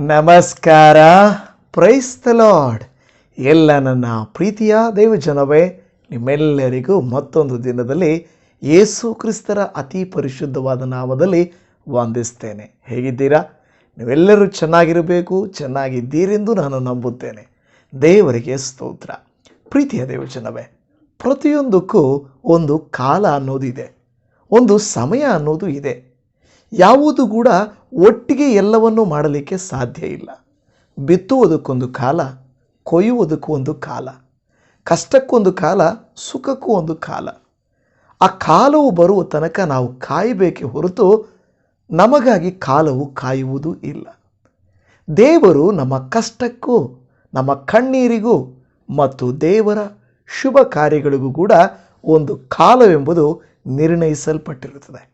ನಮಸ್ಕಾರ. Praise the lord ಎಲ್ಲ ನನ್ನ ಪ್ರೀತಿಯ ದೇವಜನವೇ, ನಿಮ್ಮೆಲ್ಲರಿಗೂ ಮತ್ತೊಂದು ದಿನದಲ್ಲಿ ಯೇಸು ಕ್ರಿಸ್ತರ ಅತಿ ಪರಿಶುದ್ಧವಾದ ನಾಮದಲ್ಲಿ ವಂದಿಸ್ತೇನೆ. ಹೇಗಿದ್ದೀರಾ? ನೀವೆಲ್ಲರೂ ಚೆನ್ನಾಗಿರಬೇಕು, ಚೆನ್ನಾಗಿದ್ದೀರೆಂದು ನಾನು ನಂಬುತ್ತೇನೆ. ದೇವರಿಗೆ ಸ್ತೋತ್ರ. ಪ್ರೀತಿಯ ದೇವಜನವೇ, ಪ್ರತಿಯೊಂದಕ್ಕೂ ಒಂದು ಕಾಲ ಅನ್ನೋದಿದೆ ಒಂದು ಸಮಯ ಅನ್ನೋದು ಇದೆ. ಯಾವುದು ಕೂಡ ಒಟ್ಟಿಗೆ ಎಲ್ಲವನ್ನೂ ಮಾಡಲಿಕ್ಕೆ ಸಾಧ್ಯ ಇಲ್ಲ. ಬಿತ್ತುವುದಕ್ಕೊಂದು ಕಾಲ ಕೊಯ್ಯುವುದಕ್ಕೂ ಒಂದು ಕಾಲ, ಕಷ್ಟಕ್ಕೊಂದು ಕಾಲ, ಸುಖಕ್ಕೂ ಒಂದು ಕಾಲ. ಆ ಕಾಲವು ಬರುವ ತನಕ ನಾವು ಕಾಯಬೇಕೆ ಹೊರತು ನಮಗಾಗಿ ಕಾಲವು ಕಾಯುವುದು ಇಲ್ಲ. ದೇವರು ನಮ್ಮ ಕಷ್ಟಕ್ಕೂ, ನಮ್ಮ ಕಣ್ಣೀರಿಗೂ ಮತ್ತು ದೇವರ ಶುಭ ಕಾರ್ಯಗಳಿಗೂ ಕೂಡ ಒಂದು ಕಾಲವೆಂಬುದು ನಿರ್ಣಯಿಸಲ್ಪಟ್ಟಿರುತ್ತದೆ.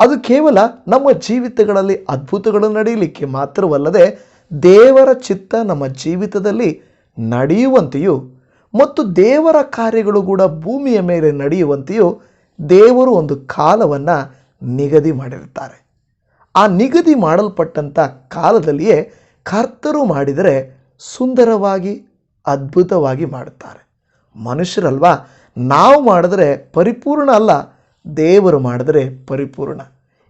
ಅದು ಕೇವಲ ನಮ್ಮ ಜೀವಿತಗಳಲ್ಲಿ ಅದ್ಭುತಗಳು ನಡೆಯಲಿಕ್ಕೆ ಮಾತ್ರವಲ್ಲದೆ ದೇವರ ಚಿತ್ತ ನಮ್ಮ ಜೀವಿತದಲ್ಲಿ ನಡೆಯುವಂತೆಯೂ ಮತ್ತು ದೇವರ ಕಾರ್ಯಗಳು ಕೂಡ ಭೂಮಿಯ ಮೇಲೆ ನಡೆಯುವಂತೆಯೂ ದೇವರು ಒಂದು ಕಾಲವನ್ನು ನಿಗದಿ ಮಾಡಿರುತ್ತಾರೆ. ಆ ನಿಗದಿ ಮಾಡಲ್ಪಟ್ಟಂಥ ಕಾಲದಲ್ಲಿಯೇ ಕರ್ತರು ಮಾಡಿದರೆ ಸುಂದರವಾಗಿ, ಅದ್ಭುತವಾಗಿ ಮಾಡುತ್ತಾರೆ. ಮನುಷ್ಯರಲ್ವಾ? ನಾವು ಮಾಡಿದ್ರೆ ಪರಿಪೂರ್ಣ ಅಲ್ಲ. ದೇವರು ಮಾಡಿದರೆ ಪರಿಪೂರ್ಣ.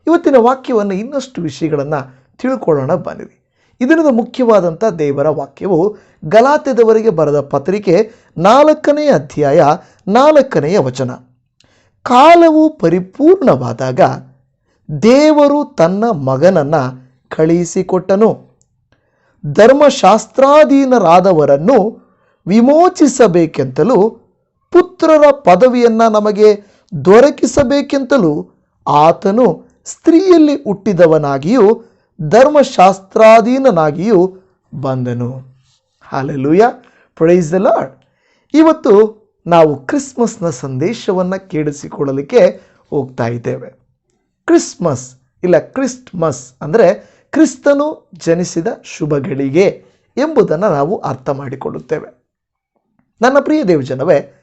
ಇವತ್ತಿನ ವಾಕ್ಯವನ್ನು ಇನ್ನಷ್ಟು ವಿಷಯಗಳನ್ನು ತಿಳ್ಕೊಳ್ಳೋಣ ಬನ್ನಿರಿ. ಇದರಿಂದ ಮುಖ್ಯವಾದಂಥ ದೇವರ ವಾಕ್ಯವು ಗಲಾತ್ಯದವರಿಗೆ ಬರೆದ ಪತ್ರಿಕೆ ನಾಲ್ಕನೆಯ ಅಧ್ಯಾಯ ನಾಲ್ಕನೆಯ ವಚನ. ಕಾಲವು ಪರಿಪೂರ್ಣವಾದಾಗ ದೇವರು ತನ್ನ ಮಗನನ್ನು ಕಳುಹಿಸಿಕೊಟ್ಟನು. ಧರ್ಮಶಾಸ್ತ್ರಾಧೀನರಾದವರನ್ನು ವಿಮೋಚಿಸಬೇಕೆಂತಲೂ ಪುತ್ರರ ಪದವಿಯನ್ನು ನಮಗೆ ದೊರಕಿಸಬೇಕೆಂತಲೂ ಆತನು ಸ್ತ್ರೀಯಲ್ಲಿ ಹುಟ್ಟಿದವನಾಗಿಯೂ ಧರ್ಮಶಾಸ್ತ್ರಾಧೀನನಾಗಿಯೂ ಬಂದನು. ಹಾಲೆಲೂಯ ಪ್ರೈಸ್ ದ ಲಾರ್ಡ್ ಇವತ್ತು ನಾವು ಕ್ರಿಸ್ಮಸ್ನ ಸಂದೇಶವನ್ನು ಕೇಳಿಸಿಕೊಳ್ಳಲಿಕ್ಕೆ ಹೋಗ್ತಾ ಇದ್ದೇವೆ. ಕ್ರಿಸ್ಮಸ್ ಇಲ್ಲ ಕ್ರಿಸ್ಟ್ಮಸ್ ಅಂದರೆ ಕ್ರಿಸ್ತನು ಜನಿಸಿದ ಶುಭಗಳಿಗೆ ಎಂಬುದನ್ನು ನಾವು ಅರ್ಥ ಮಾಡಿಕೊಳ್ಳುತ್ತೇವೆ. ನನ್ನ ಪ್ರಿಯ ದೇವಜನವೇ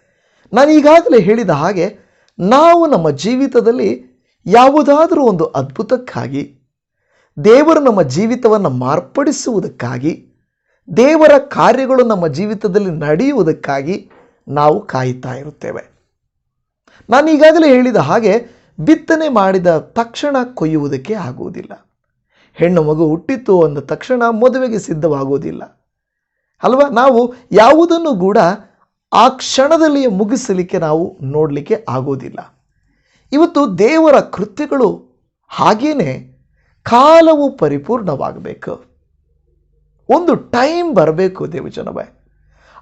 ನಾನು ಈಗಾಗಲೇ ಹೇಳಿದ ಹಾಗೆ ನಾವು ನಮ್ಮ ಜೀವಿತದಲ್ಲಿ ಯಾವುದಾದರೂ ಒಂದು ಅದ್ಭುತಕ್ಕಾಗಿ, ದೇವರು ನಮ್ಮ ಜೀವಿತವನ್ನು ಮಾರ್ಪಡಿಸುವುದಕ್ಕಾಗಿ, ದೇವರ ಕಾರ್ಯಗಳು ನಮ್ಮ ಜೀವಿತದಲ್ಲಿ ನಡೆಯುವುದಕ್ಕಾಗಿ ನಾವು ಕಾಯುತ್ತಾ ಇರುತ್ತೇವೆ. ನಾನು ಈಗಾಗಲೇ ಹೇಳಿದ ಹಾಗೆ ಬಿತ್ತನೆ ಮಾಡಿದ ತಕ್ಷಣ ಕೊಯ್ಯುವುದಕ್ಕೆ ಆಗುವುದಿಲ್ಲ. ಹೆಣ್ಣು ಮಗು ಹುಟ್ಟಿತು ಅಂದ ತಕ್ಷಣ ಮದುವೆಗೆ ಸಿದ್ಧವಾಗುವುದಿಲ್ಲ. ಅಲ್ವಾ? ನಾವು ಯಾವುದನ್ನು ಕೂಡ ಆ ಕ್ಷಣದಲ್ಲಿಯೇ ಮುಗಿಸಲಿಕ್ಕೆ ನಾವು ನೋಡಲಿಕ್ಕೆ ಆಗೋದಿಲ್ಲ. ಇವತ್ತು ದೇವರ ಕೃತ್ಯಗಳು ಹಾಗೇನೆ ಕಾಲವು ಪರಿಪೂರ್ಣವಾಗಬೇಕು. ಒಂದು ಟೈಮ್ ಬರಬೇಕು ದೇವಜನವೇ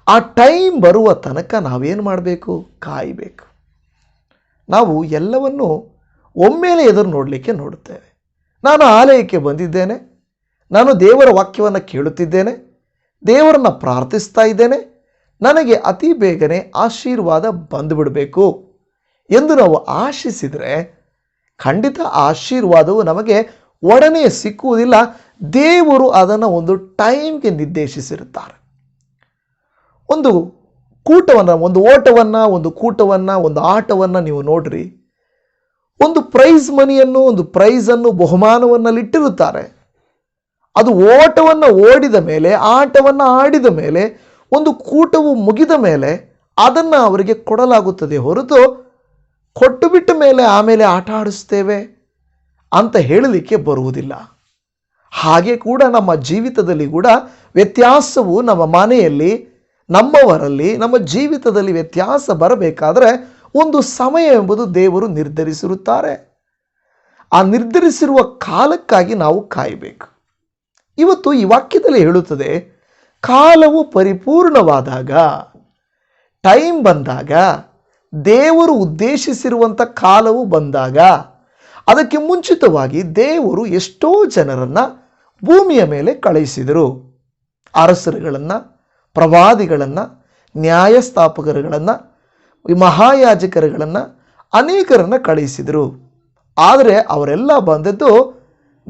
ಆ ಟೈಮ್ ಬರುವ ತನಕ ನಾವೇನು ಮಾಡಬೇಕು? ಕಾಯಬೇಕು. ನಾವು ಎಲ್ಲವನ್ನು ಒಮ್ಮೆಲೆ ಎದುರು ನೋಡಲಿಕ್ಕೆ ನೋಡುತ್ತೇವೆ. ನಾನು ಆಲಯಕ್ಕೆ ಬಂದಿದ್ದೇನೆ. ನಾನು ದೇವರ ವಾಕ್ಯವನ್ನು ಕೇಳುತ್ತಿದ್ದೇನೆ. ದೇವರನ್ನು ಪ್ರಾರ್ಥಿಸ್ತಾ ಇದ್ದೇನೆ. ನನಗೆ ಅತಿ ಬೇಗನೆ ಆಶೀರ್ವಾದ ಬಂದುಬಿಡಬೇಕು ಎಂದು ನಾವು ಆಶಿಸಿದರೆ ಖಂಡಿತ ಆಶೀರ್ವಾದವು ನಮಗೆ ಒಡನೆ ಸಿಕ್ಕುವುದಿಲ್ಲ. ದೇವರು ಅದನ್ನು ಒಂದು ಟೈಮ್ಗೆ ನಿರ್ದೇಶಿಸಿರುತ್ತಾರೆ. ಒಂದು ಕೂಟವನ್ನು, ಒಂದು ಓಟವನ್ನು, ಒಂದು ಕೂಟವನ್ನು, ಒಂದು ಆಟವನ್ನು ನೀವು ನೋಡ್ರಿ. ಒಂದು ಪ್ರೈಸ್ ಮನಿಯನ್ನು ಒಂದು ಪ್ರೈಸನ್ನು ಬಹುಮಾನವನ್ನಲ್ಲಿಟ್ಟಿರುತ್ತಾರೆ. ಅದು ಓಟವನ್ನು ಓಡಿದ ಮೇಲೆ, ಆಟವನ್ನು ಆಡಿದ ಮೇಲೆ ಒಂದು ಕೂಟವು ಮುಗಿದ ಮೇಲೆ ಅದನ್ನು ಅವರಿಗೆ ಕೊಡಲಾಗುತ್ತದೆ ಹೊರತು ಕೊಟ್ಟು ಬಿಟ್ಟ ಮೇಲೆ ಆಮೇಲೆ ಆಟ ಆಡಿಸ್ತೇವೆ ಅಂತ ಹೇಳಲಿಕ್ಕೆ ಬರುವುದಿಲ್ಲ. ಹಾಗೆ ಕೂಡ ನಮ್ಮ ಜೀವಿತದಲ್ಲಿ ಕೂಡ ವ್ಯತ್ಯಾಸವು ನಮ್ಮ ಮನೆಯಲ್ಲಿ, ನಮ್ಮವರಲ್ಲಿ, ನಮ್ಮ ಜೀವಿತದಲ್ಲಿ ವ್ಯತ್ಯಾಸ ಬರಬೇಕಾದರೆ ಒಂದು ಸಮಯ ಎಂಬುದು ದೇವರು ನಿರ್ಧರಿಸಿರುತ್ತಾರೆ. ಆ ನಿರ್ಧರಿಸಿರುವ ಕಾಲಕ್ಕಾಗಿ ನಾವು ಕಾಯಬೇಕು. ಇವತ್ತು ಈ ವಾಕ್ಯದಲ್ಲಿ ಹೇಳುತ್ತದೆ ಕಾಲವು ಪರಿಪೂರ್ಣವಾದಾಗ ಟೈಮ್ ಬಂದಾಗ, ದೇವರು ಉದ್ದೇಶಿಸಿರುವಂಥ ಕಾಲವು ಬಂದಾಗ, ಅದಕ್ಕೆ ಮುಂಚಿತವಾಗಿ ದೇವರು ಎಷ್ಟೋ ಜನರನ್ನು ಭೂಮಿಯ ಮೇಲೆ ಕಳುಹಿಸಿದರು. ಅರಸರುಗಳನ್ನು, ಪ್ರವಾದಿಗಳನ್ನು, ನ್ಯಾಯಸ್ಥಾಪಕರುಗಳನ್ನು, ಮಹಾಯಾಜಕರುಗಳನ್ನು ಅನೇಕರನ್ನು ಕಳುಹಿಸಿದರು. ಆದರೆ ಅವರೆಲ್ಲ ಬಂದದ್ದು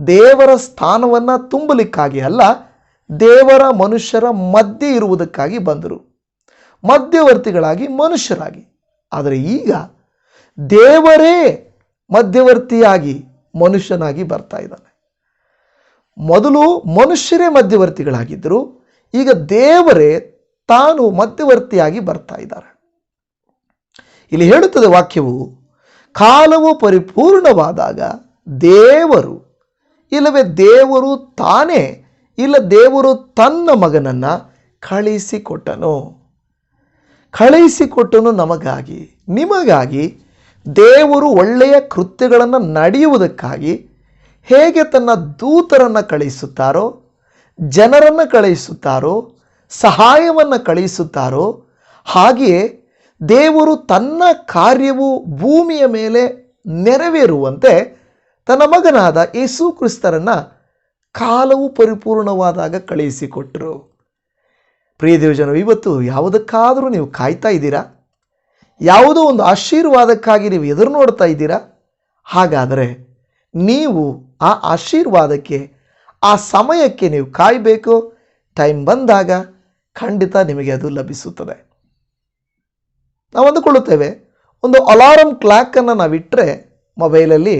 ದೇವರ ಸ್ಥಾನವನ್ನು ತುಂಬಲಿಕ್ಕಾಗಿ ಅಲ್ಲ ದೇವರ ಮನುಷ್ಯರ ಮಧ್ಯೆ ಇರುವುದಕ್ಕಾಗಿ ಬಂದರು. ಮಧ್ಯವರ್ತಿಗಳಾಗಿ ಮನುಷ್ಯರಾಗಿ. ಆದರೆ ಈಗ ದೇವರೇ ಮಧ್ಯವರ್ತಿಯಾಗಿ ಮನುಷ್ಯನಾಗಿ ಬರ್ತಾ ಇದ್ದಾನೆ. ಮೊದಲು ಮನುಷ್ಯರೇ ಮಧ್ಯವರ್ತಿಗಳಾಗಿದ್ದರು. ಈಗ ದೇವರೇ ತಾನು ಮಧ್ಯವರ್ತಿಯಾಗಿ ಬರ್ತಾ ಇದ್ದಾರೆ. ಇಲ್ಲಿ ಹೇಳುತ್ತದೆ ವಾಕ್ಯವು, ಕಾಲವು ಪರಿಪೂರ್ಣವಾದಾಗ ದೇವರು, ಇಲ್ಲವೇ ದೇವರು ತಾನೇ ಇಲ್ಲ ದೇವರು ತನ್ನ ಮಗನನ್ನು ಕಳಿಸಿಕೊಟ್ಟನು. ಕಳುಹಿಸಿಕೊಟ್ಟನು ನಮಗಾಗಿ. ನಿಮಗಾಗಿ ದೇವರು ಒಳ್ಳೆಯ ಕೃತ್ಯಗಳನ್ನು ನಡೆಯುವುದಕ್ಕಾಗಿ ಹೇಗೆ ತನ್ನ ದೂತರನ್ನು ಕಳಿಸುತ್ತಾರೋ, ಜನರನ್ನು ಕಳಿಸುತ್ತಾರೋ, ಸಹಾಯವನ್ನು ಕಳಿಸುತ್ತಾರೋ, ಹಾಗೆಯೇ ದೇವರು ತನ್ನ ಕಾರ್ಯವು ಭೂಮಿಯ ಮೇಲೆ ನೆರವೇರುವಂತೆ ತನ್ನ ಮಗನಾದ ಯೇಸು ಕ್ರಿಸ್ತರನ್ನು ಕಾಲವು ಪರಿಪೂರ್ಣವಾದಾಗ ಕಳುಹಿಸಿಕೊಟ್ಟರು ಪ್ರಿಯ ದೇವಜನ ಇವತ್ತು ಯಾವುದಕ್ಕಾದರೂ ನೀವು ಕಾಯ್ತಾ ಇದ್ದೀರಾ? ಯಾವುದೋ ಒಂದು ಆಶೀರ್ವಾದಕ್ಕಾಗಿ ನೀವು ಎದುರು ನೋಡ್ತಾ ಇದ್ದೀರಾ? ಹಾಗಾದರೆ ನೀವು ಆ ಆಶೀರ್ವಾದಕ್ಕೆ, ಆ ಸಮಯಕ್ಕೆ ನೀವು ಕಾಯಬೇಕು. ಟೈಮ್ ಬಂದಾಗ ಖಂಡಿತ ನಿಮಗೆ ಅದು ಲಭಿಸುತ್ತದೆ. ನಾವು ಅಂದುಕೊಳ್ಳುತ್ತೇವೆ, ಒಂದು ಅಲಾರಂ ಕ್ಲಾಕನ್ನು ನಾವಿಟ್ಟರೆ ಮೊಬೈಲಲ್ಲಿ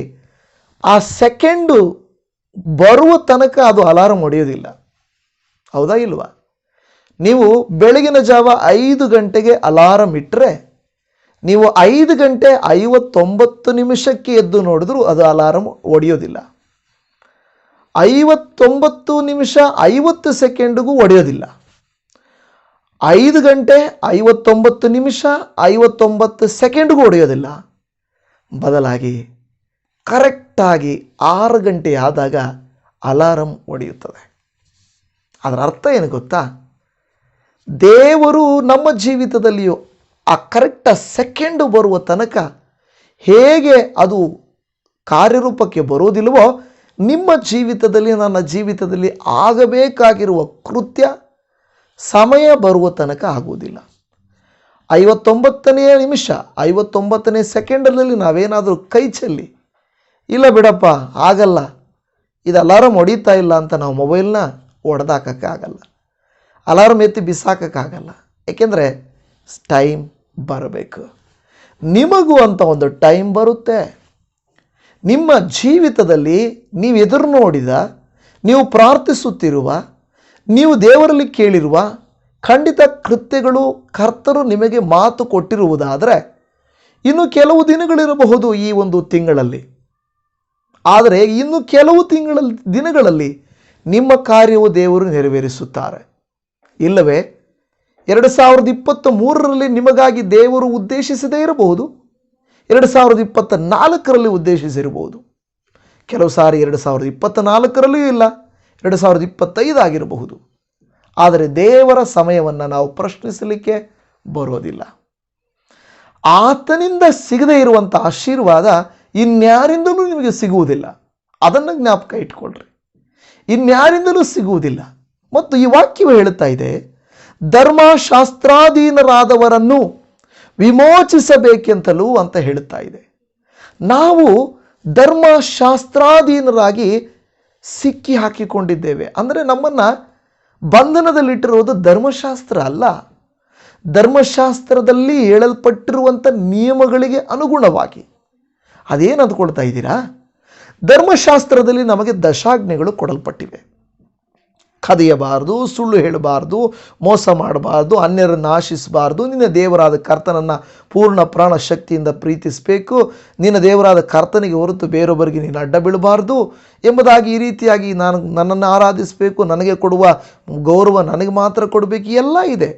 ಆ ಸೆಕೆಂಡು ಬರುವ ತನಕ ಅದು ಅಲಾರಂ ಹೊಡೆಯೋದಿಲ್ಲ. ಹೌದಾ ಇಲ್ವಾ? ನೀವು ಬೆಳಗಿನ ಜಾವ ಐದು ಗಂಟೆಗೆ ಅಲಾರಂ ಇಟ್ಟರೆ ನೀವು ಐದು ಗಂಟೆ ಐವತ್ತೊಂಬತ್ತು ನಿಮಿಷಕ್ಕೆ ಎದ್ದು ನೋಡಿದ್ರೂ ಅದು ಅಲಾರಂ ಹೊಡೆಯೋದಿಲ್ಲ. ಐವತ್ತೊಂಬತ್ತು ನಿಮಿಷ ಐವತ್ತು ಸೆಕೆಂಡಿಗೂ ಒಡೆಯೋದಿಲ್ಲ ಐದು ಗಂಟೆ ಐವತ್ತೊಂಬತ್ತು ನಿಮಿಷ ಐವತ್ತೊಂಬತ್ತು ಸೆಕೆಂಡ್ಗೂ ಒಡೆಯೋದಿಲ್ಲ ಬದಲಾಗಿ ಕರೆಕ್ಟಾಗಿ ಆರು ಗಂಟೆ ಆದಾಗ ಅಲಾರಂ ಹೊಡೆಯುತ್ತದೆ ಅದರ ಅರ್ಥ ಏನು ಗೊತ್ತಾ? ದೇವರು ನಮ್ಮ ಜೀವಿತದಲ್ಲಿಯೂ ಆ ಕರೆಕ್ಟ ಸೆಕೆಂಡು ಬರುವ ತನಕ ಹೇಗೆ ಅದು ಕಾರ್ಯರೂಪಕ್ಕೆ ಬರೋದಿಲ್ವೋ ನಿಮ್ಮ ಜೀವಿತದಲ್ಲಿ, ನನ್ನ ಜೀವಿತದಲ್ಲಿ ಆಗಬೇಕಾಗಿರುವ ಕೃತ್ಯ ಸಮಯ ಬರುವ ತನಕ ಆಗುವುದಿಲ್ಲ. ಐವತ್ತೊಂಬತ್ತನೆಯ ನಿಮಿಷ, ಐವತ್ತೊಂಬತ್ತನೇ ಸೆಕೆಂಡಲ್ಲಿ ನಾವೇನಾದರೂ ಕೈ ಚೆಲ್ಲಿ ಇಲ್ಲ ಬಿಡಪ್ಪ, ಆಗಲ್ಲ. ಇದು ಅಲಾರಮ್ ಹೊಡಿತಾ ಇಲ್ಲ ಅಂತ ನಾವು ಮೊಬೈಲ್ನ ಹೊಡೆದಾಕಕ್ಕಾಗಲ್ಲ ಅಲಾರಮ್ ಎತ್ತಿ ಬಿಸಾಕಕ್ಕಾಗಲ್ಲ ಏಕೆಂದರೆ ಟೈಮ್ ಬರಬೇಕು. ನಿಮಗೂ ಅಂತ ಒಂದು ಟೈಮ್ ಬರುತ್ತೆ. ನಿಮ್ಮ ಜೀವಿತದಲ್ಲಿ ನೀವು ಎದುರು ನೋಡಿದ, ನೀವು ಪ್ರಾರ್ಥಿಸುತ್ತಿರುವ, ನೀವು ದೇವರಲ್ಲಿ ಕೇಳಿರುವ, ಖಂಡಿತ ಕೃತ್ಯಗಳು ಕರ್ತರು ನಿಮಗೆ ಮಾತು ಕೊಟ್ಟಿರುವುದಾದರೆ, ಇನ್ನು ಕೆಲವು ದಿನಗಳಿರಬಹುದು ಈ ಒಂದು ತಿಂಗಳಲ್ಲಿ. ಆದರೆ ಇನ್ನು ಕೆಲವು ತಿಂಗಳ ದಿನಗಳಲ್ಲಿ ನಿಮ್ಮ ಕಾರ್ಯವು ದೇವರು ನೆರವೇರಿಸುತ್ತಾರೆ. ಇಲ್ಲವೇ, ಎರಡು ಸಾವಿರದ ಇಪ್ಪತ್ತ ಮೂರರಲ್ಲಿ ನಿಮಗಾಗಿ ದೇವರು ಉದ್ದೇಶಿಸದೇ ಇರಬಹುದು, ಎರಡು ಸಾವಿರದ ಇಪ್ಪತ್ತ ನಾಲ್ಕರಲ್ಲಿ ಉದ್ದೇಶಿಸಿರಬಹುದು. ಕೆಲವು ಸಾರಿ ಎರಡು ಸಾವಿರದ ಇಪ್ಪತ್ತ ನಾಲ್ಕರಲ್ಲಿಯೂ ಇಲ್ಲ, ಎರಡು ಸಾವಿರದ ಇಪ್ಪತ್ತೈದು ಆಗಿರಬಹುದು ಆದರೆ ದೇವರ ಸಮಯವನ್ನು ನಾವು ಪ್ರಶ್ನಿಸಲಿಕ್ಕೆ ಬರೋದಿಲ್ಲ. ಆತನಿಂದ ಸಿಗದೇ ಇರುವಂಥ ಆಶೀರ್ವಾದ ಇನ್ಯಾರಿಂದಲೂ ನಿಮಗೆ ಸಿಗುವುದಿಲ್ಲ. ಅದನ್ನು ಜ್ಞಾಪಕ ಇಟ್ಕೊಳ್ರಿ. ಇನ್ಯಾರಿಂದಲೂ ಸಿಗುವುದಿಲ್ಲ. ಮತ್ತು ಈ ವಾಕ್ಯವು ಹೇಳುತ್ತಾ ಇದೆ, ಧರ್ಮಶಾಸ್ತ್ರಾಧೀನರಾದವರನ್ನು ವಿಮೋಚಿಸಬೇಕೆಂತಲೂ ಅಂತ ಹೇಳುತ್ತಾ ಇದೆ. ನಾವು ಧರ್ಮಶಾಸ್ತ್ರಾಧೀನರಾಗಿ ಸಿಕ್ಕಿ ಹಾಕಿಕೊಂಡಿದ್ದೇವೆ. ಅಂದರೆ ನಮ್ಮನ್ನು ಬಂಧನದಲ್ಲಿಟ್ಟಿರುವುದು ಧರ್ಮಶಾಸ್ತ್ರ ಅಲ್ಲ. ಧರ್ಮಶಾಸ್ತ್ರದಲ್ಲಿ ಹೇಳಲ್ಪಟ್ಟಿರುವಂಥ ನಿಯಮಗಳಿಗೆ ಅನುಗುಣವಾಗಿ. ಅದೇನು ಅಂದ್ಕೊಳ್ತಾ ಇದ್ದೀರಾ? ಧರ್ಮಶಾಸ್ತ್ರದಲ್ಲಿ ನಮಗೆ ದಶಾಜ್ಞೆಗಳು ಕೊಡಲ್ಪಟ್ಟಿವೆ. ಕದಿಯಬಾರ್ದು, ಸುಳ್ಳು ಹೇಳಬಾರ್ದು, ಮೋಸ ಮಾಡಬಾರ್ದು ಅನ್ಯರನ್ನು ಆಶಿಸಬಾರ್ದು ನಿನ್ನ ದೇವರಾದ ಕರ್ತನನ್ನು ಪೂರ್ಣ ಪ್ರಾಣ ಶಕ್ತಿಯಿಂದ ಪ್ರೀತಿಸಬೇಕು, ನಿನ್ನ ದೇವರಾದ ಕರ್ತನಿಗೆ ಹೊರತು ಬೇರೊಬ್ಬರಿಗೆ ನೀನು ಅಡ್ಡ ಬೀಳಬಾರ್ದು ಎಂಬುದಾಗಿ ಈ ರೀತಿಯಾಗಿ ನಾನು ನನ್ನನ್ನು ಆರಾಧಿಸಬೇಕು, ನನಗೆ ಕೊಡುವ ಗೌರವ ನನಗೆ ಮಾತ್ರ ಕೊಡಬೇಕು, ಎಲ್ಲ ಇದೆ.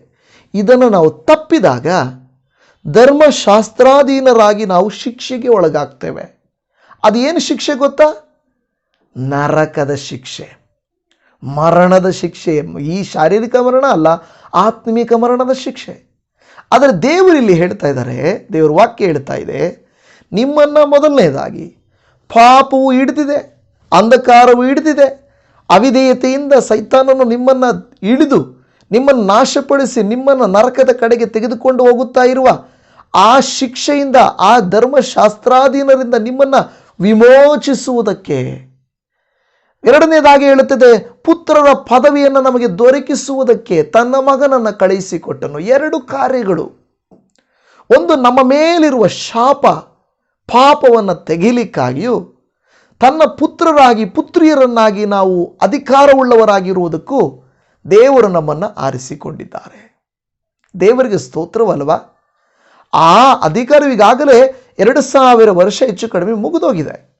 ಇದನ್ನು ನಾವು ತಪ್ಪಿದಾಗ ಧರ್ಮಶಾಸ್ತ್ರಾಧೀನರಾಗಿ ನಾವು ಶಿಕ್ಷೆಗೆ ಒಳಗಾಗ್ತೇವೆ. ಅದೇನು ಶಿಕ್ಷೆ ಗೊತ್ತಾ? ನರಕದ ಶಿಕ್ಷೆ. ಮರಣದ ಶಿಕ್ಷೆ. ಈ ಶಾರೀರಿಕ ಮರಣ ಅಲ್ಲ, ಆತ್ಮಿಕ ಮರಣದ ಶಿಕ್ಷೆ. ಆದರೆ ದೇವರಿಲ್ಲಿ ಹೇಳ್ತಾ ಇದ್ದಾರೆ, ದೇವರ ವಾಕ್ಯ ಹೇಳ್ತಾ ಇದೆ, ನಿಮ್ಮನ್ನು ಮೊದಲನೇದಾಗಿ ಪಾಪವು ಹಿಡಿದಿದೆ, ಅಂಧಕಾರವು ಹಿಡಿದಿದೆ, ಅವಿಧೇಯತೆಯಿಂದ ಸೈತಾನನು ನಿಮ್ಮನ್ನು ಹಿಡಿದು ನಿಮ್ಮನ್ನು ನಾಶಪಡಿಸಿ ನಿಮ್ಮನ್ನು ನರಕದ ಕಡೆಗೆ ತೆಗೆದುಕೊಂಡು ಹೋಗುತ್ತಾ ಇರುವ ಆ ಶಿಕ್ಷೆಯಿಂದ, ಆ ಧರ್ಮಶಾಸ್ತ್ರಾಧೀನರಿಂದ ನಿಮ್ಮನ್ನು ವಿಮೋಚಿಸುವುದಕ್ಕೆ. ಎರಡನೇದಾಗಿ ಹೇಳುತ್ತದೆ, ಪುತ್ರರ ಪದವಿಯನ್ನು ನಮಗೆ ದೊರಕಿಸುವುದಕ್ಕೆ ತನ್ನ ಮಗನನ್ನು ಕಳುಹಿಸಿಕೊಟ್ಟನು. ಎರಡು ಕಾರ್ಯಗಳು. ಒಂದು, ನಮ್ಮ ಮೇಲಿರುವ ಶಾಪ, ಪಾಪವನ್ನು ತೆಗಿಲಿಕ್ಕಾಗಿಯೂ, ತನ್ನ ಪುತ್ರರಾಗಿ, ಪುತ್ರಿಯರನ್ನಾಗಿ ನಾವು ಅಧಿಕಾರವುಳ್ಳವರಾಗಿರುವುದಕ್ಕೂ ದೇವರು ನಮ್ಮನ್ನು ಆರಿಸಿಕೊಂಡಿದ್ದಾರೆ. ದೇವರಿಗೆ ಸ್ತೋತ್ರವಲ್ವಾ? ಆ ಅಧಿಕಾರವು ಈಗಾಗಲೇ ಎರಡು ಸಾವಿರ ವರ್ಷ ಹೆಚ್ಚು ಕಡಿಮೆ ಮುಗಿದೋಗಿದೆ.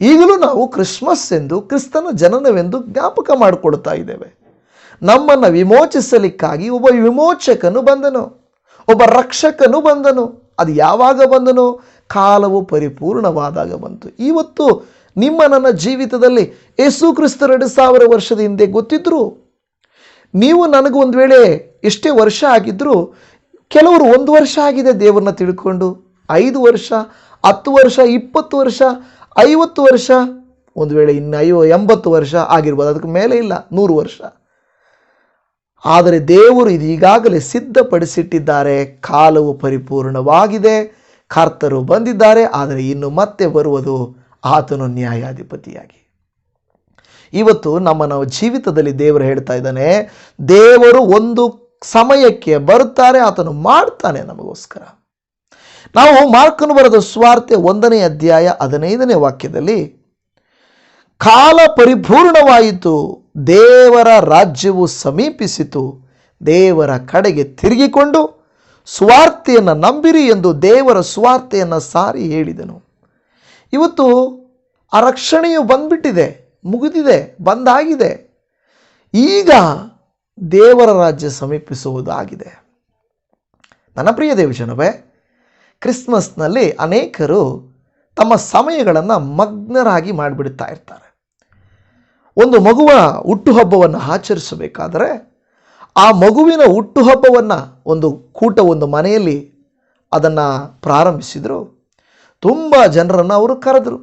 ಈಗಲೂ ನಾವು ಕ್ರಿಸ್ಮಸ್ ಎಂದು ಕ್ರಿಸ್ತನ ಜನನವೆಂದು ಜ್ಞಾಪಕ ಮಾಡಿಕೊಡ್ತಾ ಇದ್ದೇವೆ. ನಮ್ಮನ್ನು ವಿಮೋಚಿಸಲಿಕ್ಕಾಗಿ ಒಬ್ಬ ವಿಮೋಚಕನು ಬಂದನು. ಒಬ್ಬ ರಕ್ಷಕನು ಬಂದನು. ಅದು ಯಾವಾಗ ಬಂದನು? ಕಾಲವು ಪರಿಪೂರ್ಣವಾದಾಗ ಬಂತು. ಇವತ್ತು ನಿಮ್ಮ ನನ್ನ ಜೀವಿತದಲ್ಲಿ ಯೇಸು ಕ್ರಿಸ್ತ ಎರಡು ಸಾವಿರ ವರ್ಷದ ಹಿಂದೆ ಗೊತ್ತಿದ್ರು ನೀವು ನನಗೆ ಒಂದು ವೇಳೆ ಎಷ್ಟೇ ವರ್ಷ ಆಗಿದ್ದರೂ ಕೆಲವರು ಒಂದು ವರ್ಷ ಆಗಿದೆ ದೇವರನ್ನ ತಿಳ್ಕೊಂಡು, ಐದು ವರ್ಷ, ಹತ್ತು ವರ್ಷ, ಇಪ್ಪತ್ತು ವರ್ಷ, ಐವತ್ತು ವರ್ಷ, ಒಂದು ವೇಳೆ ಇನ್ನು ಐವ, ಎಂಬತ್ತು ವರ್ಷ ಆಗಿರ್ಬೋದು, ಅದಕ್ಕೆ ಮೇಲೆ ಇಲ್ಲ, ನೂರು ವರ್ಷ. ಆದರೆ ದೇವರು ಇದು ಈಗಾಗಲೇ ಸಿದ್ಧಪಡಿಸಿಟ್ಟಿದ್ದಾರೆ, ಕಾಲವು ಪರಿಪೂರ್ಣವಾಗಿದೆ, ಕರ್ತರು ಬಂದಿದ್ದಾರೆ, ಆದರೆ ಇನ್ನು ಮತ್ತೆ ಬರುವುದು ಆತನು ನ್ಯಾಯಾಧಿಪತಿಯಾಗಿ. ಇವತ್ತು ನಮ್ಮ ನಾವು ಜೀವಿತದಲ್ಲಿ ದೇವರು ಹೇಳ್ತಾ ಇದ್ದಾನೆ, ದೇವರು ಒಂದು ಸಮಯಕ್ಕೆ ಬರುತ್ತಾರೆ, ಆತನು ಮಾಡ್ತಾನೆ ನಮಗೋಸ್ಕರ. ನಾವು ಮಾರ್ಕನು ಬರೆದ ಸ್ವಾರ್ಥೆ ಒಂದನೇ ಅಧ್ಯಾಯ ಹದಿನೈದನೇ ವಾಕ್ಯದಲ್ಲಿ, ಕಾಲ ಪರಿಪೂರ್ಣವಾಯಿತು, ದೇವರ ರಾಜ್ಯವು ಸಮೀಪಿಸಿತು, ದೇವರ ಕಡೆಗೆ ತಿರುಗಿಕೊಂಡು ಸ್ವಾರ್ಥೆಯನ್ನು ನಂಬಿರಿ ಎಂದು ದೇವರ ಸ್ವಾರ್ಥೆಯನ್ನು ಸಾರಿ ಹೇಳಿದನು. ಇವತ್ತು ಆ ರಕ್ಷಣೆಯು ಬಂದ್ಬಿಟ್ಟಿದೆ, ಮುಗಿದಿದೆ, ಬಂದಾಗಿದೆ. ಈಗ ದೇವರ ರಾಜ್ಯ ಸಮೀಪಿಸುವುದಾಗಿದೆ. ನನ್ನ ಪ್ರಿಯ ದೇವಜನವೇ, ಕ್ರಿಸ್ಮಸ್ನಲ್ಲಿ ಅನೇಕರು ತಮ್ಮ ಸಮಯಗಳನ್ನು ಮಗ್ನರಾಗಿ ಮಾಡಿಬಿಡ್ತಾ ಇರ್ತಾರೆ. ಒಂದು ಮಗುವ ಹುಟ್ಟುಹಬ್ಬವನ್ನು ಆಚರಿಸಬೇಕಾದರೆ ಆ ಮಗುವಿನ ಹುಟ್ಟುಹಬ್ಬವನ್ನು ಒಂದು ಕೂಟ ಒಂದು ಮನೆಯಲ್ಲಿ ಅದನ್ನು ಪ್ರಾರಂಭಿಸಿದರು. ತುಂಬ ಜನರನ್ನು ಅವರು ಕರೆದರು.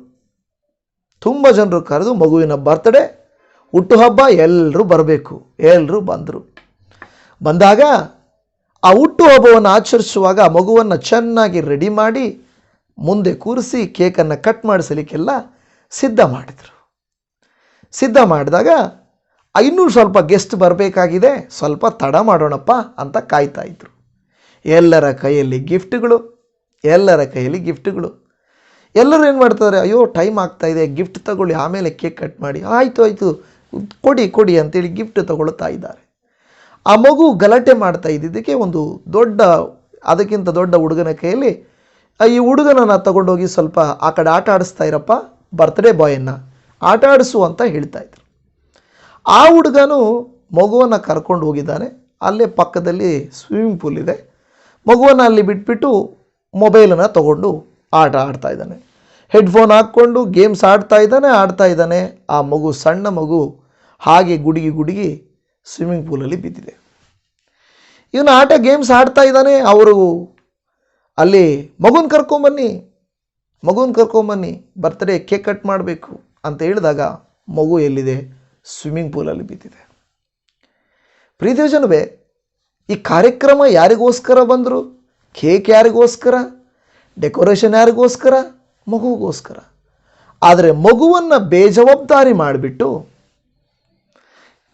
ತುಂಬ ಜನರು ಕರೆದು ಮಗುವಿನ ಬರ್ತಡೇ ಹುಟ್ಟುಹಬ್ಬ ಎಲ್ಲರೂ ಬರಬೇಕು ಎಲ್ಲರೂ ಬಂದರು. ಬಂದಾಗ ಆ ಹುಟ್ಟುಹಬ್ಬವನ್ನು ಆಚರಿಸುವಾಗ ಮಗುವನ್ನು ಚೆನ್ನಾಗಿ ರೆಡಿ ಮಾಡಿ ಮುಂದೆ ಕೂರಿಸಿ ಕೇಕನ್ನು ಕಟ್ ಮಾಡಿಸಲಿಕ್ಕೆಲ್ಲ ಸಿದ್ಧ ಮಾಡಿದರು. ಸಿದ್ಧ ಮಾಡಿದಾಗ ಇನ್ನೂ ಸ್ವಲ್ಪ ಗೆಸ್ಟ್ ಬರಬೇಕಾಗಿದೆ, ಸ್ವಲ್ಪ ತಡ ಮಾಡೋಣಪ್ಪ ಅಂತ ಕಾಯ್ತಾ ಎಲ್ಲರ ಕೈಯಲ್ಲಿ ಗಿಫ್ಟ್ಗಳು ಎಲ್ಲರ ಕೈಯಲ್ಲಿ ಗಿಫ್ಟ್ಗಳು ಎಲ್ಲರೂ ಏನು ಮಾಡ್ತಾರೆ ಅಯ್ಯೋ ಟೈಮ್ ಆಗ್ತಾ ಇದೆ ಗಿಫ್ಟ್ ತಗೊಳ್ಳಿ, ಆಮೇಲೆ ಕೇಕ್ ಕಟ್ ಮಾಡಿ, ಆಯಿತು ಆಯಿತು, ಕೊಡಿ ಕೊಡಿ ಅಂತೇಳಿ ಗಿಫ್ಟ್ ತಗೊಳ್ತಾ ಇದ್ದಾರೆ. ಆ ಮಗು ಗಲಾಟೆ ಮಾಡ್ತಾ ಇದ್ದಿದ್ದಕ್ಕೆ ಒಂದು ದೊಡ್ಡ, ಅದಕ್ಕಿಂತ ದೊಡ್ಡ ಹುಡುಗನ ಕೈಯಲ್ಲಿ ಈ ಹುಡುಗನನ್ನು ತಗೊಂಡೋಗಿ ಸ್ವಲ್ಪ ಆ ಕಡೆ ಆಟ ಆಡಿಸ್ತಾ ಇರಪ್ಪ ಬರ್ತ್ಡೇ ಬಾಯನ್ನು ಆಟ ಆಡಿಸು ಅಂತ ಹೇಳ್ತಾ ಇದ್ರು. ಆ ಹುಡುಗನು ಮಗುವನ್ನು ಕರ್ಕೊಂಡು ಹೋಗಿದ್ದಾನೆ. ಅಲ್ಲೇ ಪಕ್ಕದಲ್ಲಿ ಸ್ವಿಮ್ಮಿಂಗ್ ಪೂಲ್ ಇದೆ. ಮಗುವನ್ನು ಅಲ್ಲಿ ಬಿಟ್ಬಿಟ್ಟು ಮೊಬೈಲನ್ನು ತಗೊಂಡು ಆಟ ಆಡ್ತಾ ಇದ್ದಾನೆ. ಹೆಡ್ಫೋನ್ ಹಾಕ್ಕೊಂಡು ಗೇಮ್ಸ್ ಆಡ್ತಾ ಇದ್ದಾನೆ ಆಡ್ತಾ ಇದ್ದಾನೆ. ಆ ಮಗು, ಸಣ್ಣ ಮಗು ಹಾಗೆ ಗುಡುಗಿ ಗುಡುಗಿ ಸ್ವಿಮ್ಮಿಂಗ್ ಪೂಲಲ್ಲಿ ಬಿದ್ದಿದೆ. ಇವನು ಆಟ ಗೇಮ್ಸ್ ಆಡ್ತಾ ಇದ್ದಾನೆ, ಅವರು ಅಲ್ಲಿ ಮಗುನ ಕರ್ಕೊಂಬನ್ನಿ ಮಗುನ ಕರ್ಕೊಂಬನ್ನಿ ಬರ್ತ್ಡೇ ಕೇಕ್ ಕಟ್ ಮಾಡಬೇಕು ಅಂತ ಹೇಳಿದಾಗ ಮಗು ಎಲ್ಲಿದೆ? ಸ್ವಿಮ್ಮಿಂಗ್ ಪೂಲಲ್ಲಿ ಬಿದ್ದಿದೆ. ಪ್ರೀತಿಯ ಜನವೇ ಈ ಕಾರ್ಯಕ್ರಮ ಯಾರಿಗೋಸ್ಕರ ಬಂದರು? ಕೇಕ್ ಯಾರಿಗೋಸ್ಕರ? ಡೆಕೋರೇಷನ್ ಯಾರಿಗೋಸ್ಕರ? ಮಗುಗೋಸ್ಕರ. ಆದರೆ ಮಗುವನ್ನು ಬೇಜವಾಬ್ದಾರಿ ಮಾಡಿಬಿಟ್ಟು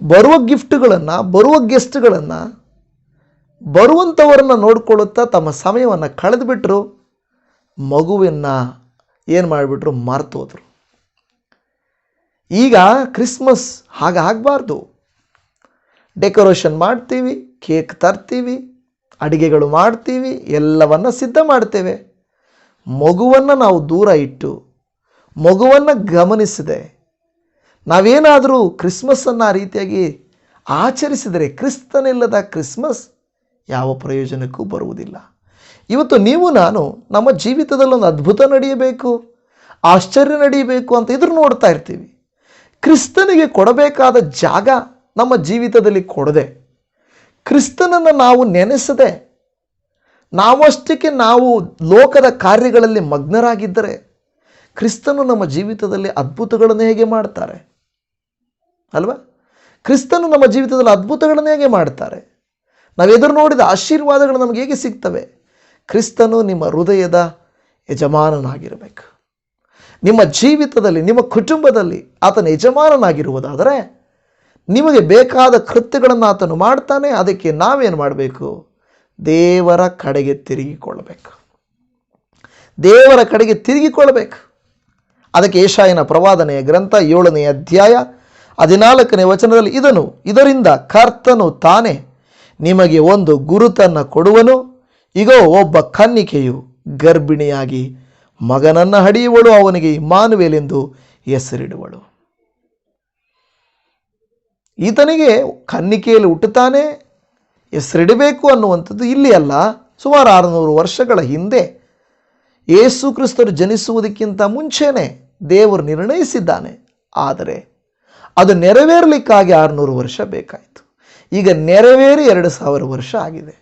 ಬರುವ ಗಿಫ್ಟ್ಗಳನ್ನು, ಬರುವ ಗೆಸ್ಟ್ಗಳನ್ನು ಬರುವಂಥವರನ್ನು ನೋಡ್ಕೊಳ್ಳುತ್ತಾ ತಮ್ಮ ಸಮಯವನ್ನು ಕಳೆದುಬಿಟ್ರು, ಮಗುವನ್ನು ಏನು ಮಾಡಿಬಿಟ್ರು? ಮರ್ತೋದ್ರು. ಈಗ ಕ್ರಿಸ್ಮಸ್ ಹಾಗಾಗಬಾರ್ದು ಡೆಕೋರೇಷನ್ ಮಾಡ್ತೀವಿ, ಕೇಕ್ ತರ್ತೀವಿ, ಅಡುಗೆಗಳು ಮಾಡ್ತೀವಿ, ಎಲ್ಲವನ್ನು ಸಿದ್ಧ ಮಾಡ್ತೇವೆ. ಮಗುವನ್ನು ನಾವು ದೂರ ಇಟ್ಟು, ಮಗುವನ್ನು ಗಮನಿಸದೆ, ನಾವೇನಾದರೂ ಕ್ರಿಸ್ಮಸ್ಸನ್ನು ಆ ರೀತಿಯಾಗಿ ಆಚರಿಸಿದರೆ ಕ್ರಿಸ್ತನಿಲ್ಲದ ಕ್ರಿಸ್ಮಸ್ ಯಾವ ಪ್ರಯೋಜನಕ್ಕೂ ಬರುವುದಿಲ್ಲ. ಇವತ್ತು ನೀವು, ನಾನು, ನಮ್ಮ ಜೀವಿತದಲ್ಲಿ ಒಂದು ಅದ್ಭುತ ನಡೆಯಬೇಕು, ಆಶ್ಚರ್ಯ ನಡೆಯಬೇಕು ಅಂತ ಇದ್ರ ನೋಡ್ತಾ ಇರ್ತೀವಿ. ಕ್ರಿಸ್ತನಿಗೆ ಕೊಡಬೇಕಾದ ಜಾಗ ನಮ್ಮ ಜೀವಿತದಲ್ಲಿ ಕೊಡದೆ, ಕ್ರಿಸ್ತನನ್ನು ನಾವು ನೆನೆಸದೆ ನಾವಷ್ಟಕ್ಕೆ ನಾವು ಲೋಕದ ಕಾರ್ಯಗಳಲ್ಲಿ ಮಗ್ನರಾಗಿದ್ದರೆ ಕ್ರಿಸ್ತನು ನಮ್ಮ ಜೀವಿತದಲ್ಲಿ ಅದ್ಭುತಗಳನ್ನು ಹೇಗೆ ಮಾಡ್ತಾರೆ? ಅಲ್ವಾ? ಕ್ರಿಸ್ತನು ನಮ್ಮ ಜೀವಿತದಲ್ಲಿ ಅದ್ಭುತಗಳನ್ನು ಹೇಗೆ ಮಾಡ್ತಾರೆ? ನಾವು ಎದುರು ನೋಡಿದ ಆಶೀರ್ವಾದಗಳು ನಮಗೆ ಹೇಗೆ ಸಿಗ್ತವೆ? ಕ್ರಿಸ್ತನು ನಿಮ್ಮ ಹೃದಯದ ಯಜಮಾನನಾಗಿರಬೇಕು. ನಿಮ್ಮ ಜೀವಿತದಲ್ಲಿ, ನಿಮ್ಮ ಕುಟುಂಬದಲ್ಲಿ ಆತನ ಯಜಮಾನನಾಗಿರುವುದಾದರೆ ನಿಮಗೆ ಬೇಕಾದ ಕೃತ್ಯಗಳನ್ನು ಆತನು ಮಾಡ್ತಾನೆ, ಅದಕ್ಕೆ ನಾವೇನು ಮಾಡಬೇಕು? ದೇವರ ಕಡೆಗೆ ತಿರುಗಿಕೊಳ್ಳಬೇಕು. ದೇವರ ಕಡೆಗೆ ತಿರುಗಿಕೊಳ್ಳಬೇಕು. ಅದಕ್ಕೆ ಏಷಾಯನ ಪ್ರವಾದನೆಯ ಗ್ರಂಥ ಏಳನೆಯ ಅಧ್ಯಾಯ ಹದಿನಾಲ್ಕನೇ ವಚನದಲ್ಲಿ ಇದನು, ಇದರಿಂದ ಕರ್ತನು ತಾನೇ ನಿಮಗೆ ಒಂದು ಗುರುತನ್ನು ಕೊಡುವನು. ಇಗೋ, ಒಬ್ಬ ಕನ್ನಿಕೆಯು ಗರ್ಭಿಣಿಯಾಗಿ ಮಗನನ್ನು ಹಡಿಯುವಳು, ಅವನಿಗೆ ಇಮಾನುವೇಲೆಂದು ಹೆಸರಿಡುವಳು. ಈತನಿಗೆ ಕನ್ನಿಕೆಯಲ್ಲಿ ಹುಟ್ಟುತ್ತಾನೆ ಹೆಸರಿಡಬೇಕು ಅನ್ನುವಂಥದ್ದು ಇಲ್ಲಿ ಅಲ್ಲ. ಸುಮಾರು ಆರುನೂರು ವರ್ಷಗಳ ಹಿಂದೆ ಯೇಸು ಕ್ರಿಸ್ತರು ಜನಿಸುವುದಕ್ಕಿಂತ ಮುಂಚೆನೇ ದೇವರು ನಿರ್ಣಯಿಸಿದ್ದಾನೆ. ಆದರೆ ಅದು ನೆರವೇರಲಿಕ್ಕಾಗಿ ಆರುನೂರು ವರ್ಷ ಬೇಕಾಯಿತು. ಈಗ ನೆರವೇರಿ ಎರಡು ಸಾವಿರ ವರ್ಷ ಆಗಿದೆ.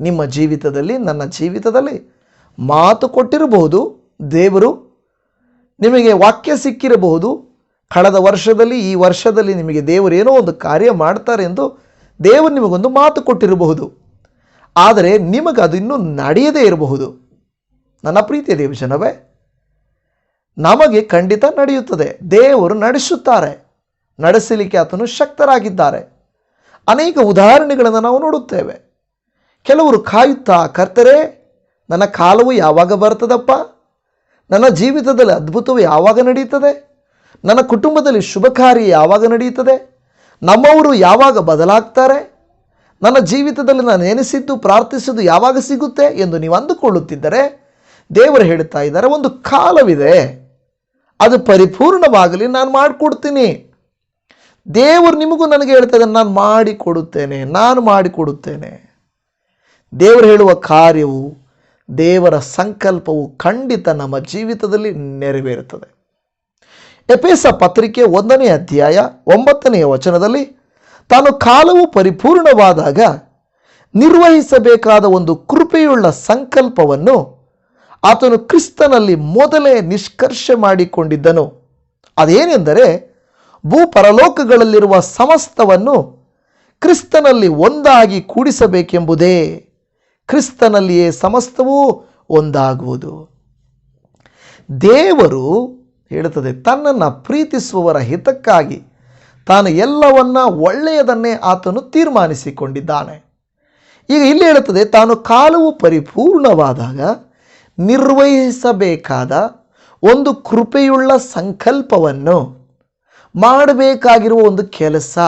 ನಿಮ್ಮ ಜೀವಿತದಲ್ಲಿ, ನನ್ನ ಜೀವಿತದಲ್ಲಿ ಮಾತು ಕೊಟ್ಟಿರಬಹುದು, ದೇವರು ನಿಮಗೆ ವಾಕ್ಯ ಸಿಕ್ಕಿರಬಹುದು. ಕಳೆದ ವರ್ಷದಲ್ಲಿ, ಈ ವರ್ಷದಲ್ಲಿ ನಿಮಗೆ ದೇವರು ಏನೋ ಒಂದು ಕಾರ್ಯ ಮಾಡ್ತಾರೆ ಎಂದು ದೇವರು ನಿಮಗೊಂದು ಮಾತು ಕೊಟ್ಟಿರಬಹುದು. ಆದರೆ ನಿಮಗದು ಇನ್ನೂ ನಡೆಯದೇ ಇರಬಹುದು. ನನ್ನ ಪ್ರೀತಿಯ ದೇವಜನವೇ ನಮಗೆ ಖಂಡಿತ ನಡೆಯುತ್ತದೆ. ದೇವರು ನಡೆಸುತ್ತಾರೆ. ನಡೆಸಲಿಕ್ಕೆ ಆತನು ಶಕ್ತರಾಗಿದ್ದಾರೆ. ಅನೇಕ ಉದಾಹರಣೆಗಳನ್ನು ನಾವು ನೋಡುತ್ತೇವೆ. ಕೆಲವರು ಕಾಯುತ್ತಾ, ಕರ್ತರೆ, ನನ್ನ ಕಾಲವು ಯಾವಾಗ ಬರ್ತದಪ್ಪ ನನ್ನ ಜೀವಿತದಲ್ಲಿ ಅದ್ಭುತವು ಯಾವಾಗ ನಡೆಯುತ್ತದೆ? ನನ್ನ ಕುಟುಂಬದಲ್ಲಿ ಶುಭ ಕಾರ್ಯ ಯಾವಾಗ ನಡೆಯುತ್ತದೆ? ನಮ್ಮವರು ಯಾವಾಗ ಬದಲಾಗ್ತಾರೆ? ನನ್ನ ಜೀವಿತದಲ್ಲಿ ನಾನು ಎನಿಸಿದ್ದು, ಪ್ರಾರ್ಥಿಸಿದ್ದು ಯಾವಾಗ ಸಿಗುತ್ತೆ ಎಂದು ನೀವು ಅಂದುಕೊಳ್ಳುತ್ತಿದ್ದರೆ, ದೇವರು ಹೇಳ್ತಾ ಇದ್ದಾರೆ, ಒಂದು ಕಾಲವಿದೆ. ಅದು ಪರಿಪೂರ್ಣವಾಗಲಿ, ನಾನು ಮಾಡಿಕೊಡ್ತೀನಿ. ದೇವರು ನಿಮಗೂ ನನಗೆ ಹೇಳ್ತಾ ಇದ್ದಾನೆ ನಾನು ಮಾಡಿಕೊಡುತ್ತೇನೆ ನಾನು ಮಾಡಿಕೊಡುತ್ತೇನೆ. ದೇವರು ಹೇಳುವ ಕಾರ್ಯವು ದೇವರ ಸಂಕಲ್ಪವು ಖಂಡಿತ ನಮ್ಮ ಜೀವಿತದಲ್ಲಿ ನೆರವೇರುತ್ತದೆ. ಎಪೇಸ ಪತ್ರಿಕೆ ಒಂದನೇ ಅಧ್ಯಾಯ ಒಂಬತ್ತನೆಯ ವಚನದಲ್ಲಿ ತಾನು ಕಾಲವು ಪರಿಪೂರ್ಣವಾದಾಗ ನಿರ್ವಹಿಸಬೇಕಾದ ಒಂದು ಕೃಪೆಯುಳ್ಳ ಸಂಕಲ್ಪವನ್ನು ಆತನು ಕ್ರಿಸ್ತನಲ್ಲಿ ಮೊದಲೇ ನಿಷ್ಕರ್ಷೆ ಮಾಡಿಕೊಂಡಿದ್ದನು. ಅದೇನೆಂದರೆ ಭೂಪರಲೋಕಗಳಲ್ಲಿರುವ ಸಮಸ್ತವನ್ನು ಕ್ರಿಸ್ತನಲ್ಲಿ ಒಂದಾಗಿ ಕೂಡಿಸಬೇಕೆಂಬುದೇ. ಕ್ರಿಸ್ತನಲ್ಲಿಯೇ ಸಮಸ್ತವೂ ಒಂದಾಗುವುದು. ದೇವರು ಹೇಳುತ್ತದೆ, ತನ್ನನ್ನು ಪ್ರೀತಿಸುವವರ ಹಿತಕ್ಕಾಗಿ ತಾನು ಎಲ್ಲವನ್ನ ಒಳ್ಳೆಯದನ್ನೇ ಆತನು ತೀರ್ಮಾನಿಸಿಕೊಂಡಿದ್ದಾನೆ. ಈಗ ಇಲ್ಲಿ ಹೇಳುತ್ತದೆ, ತಾನು ಕಾಲವು ಪರಿಪೂರ್ಣವಾದಾಗ, ನಿರ್ವಹಿಸಬೇಕಾದ ಒಂದು ಕೃಪೆಯುಳ್ಳ ಸಂಕಲ್ಪವನ್ನು ಮಾಡಬೇಕಾಗಿರುವ ಒಂದು ಕೆಲಸ